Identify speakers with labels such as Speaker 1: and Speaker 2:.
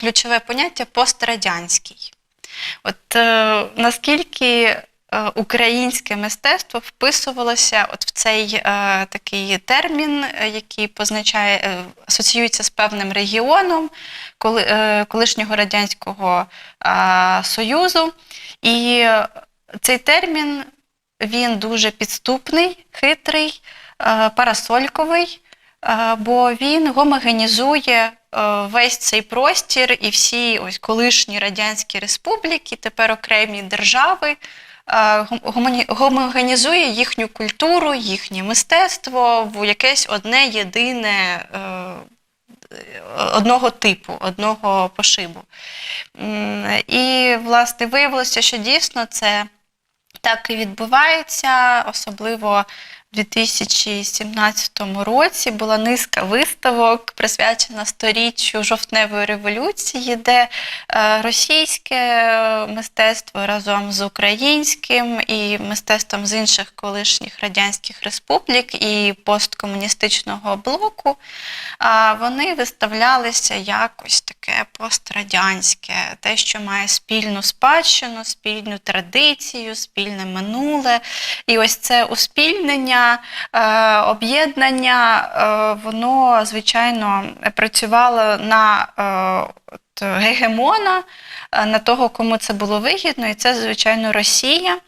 Speaker 1: ключове поняття пострадянський. От е, наскільки е, українське мистецтво вписувалося от в цей е, такий термін, е, який позначає, е, асоціюється з певним регіоном коли, е, колишнього Радянського е, Союзу. І цей термін він дуже підступний, хитрий, е, парасольковий, е, бо він гомогенізує весь цей простір і всі ось колишні радянські республіки, тепер окремі держави. е, Гомогенізує їхню культуру, їхнє мистецтво в якесь одне єдине е, одного типу, одного пошибу. І, власне, виявилося, що дійсно це так і відбувається, особливо 2017 році була низка виставок, присвячена сторіччю жовтневої революції, де е, російське мистецтво разом з українським і мистецтвом з інших колишніх радянських республік і посткомуністичного блоку, вони виставлялися якось таке пострадянське, те, що має спільну спадщину, спільну традицію, спільне минуле. І ось це успільнення, е, об'єднання, е, воно, звичайно, працювало на е, гегемона, на того, кому це було вигідно, і це, звичайно, Росія.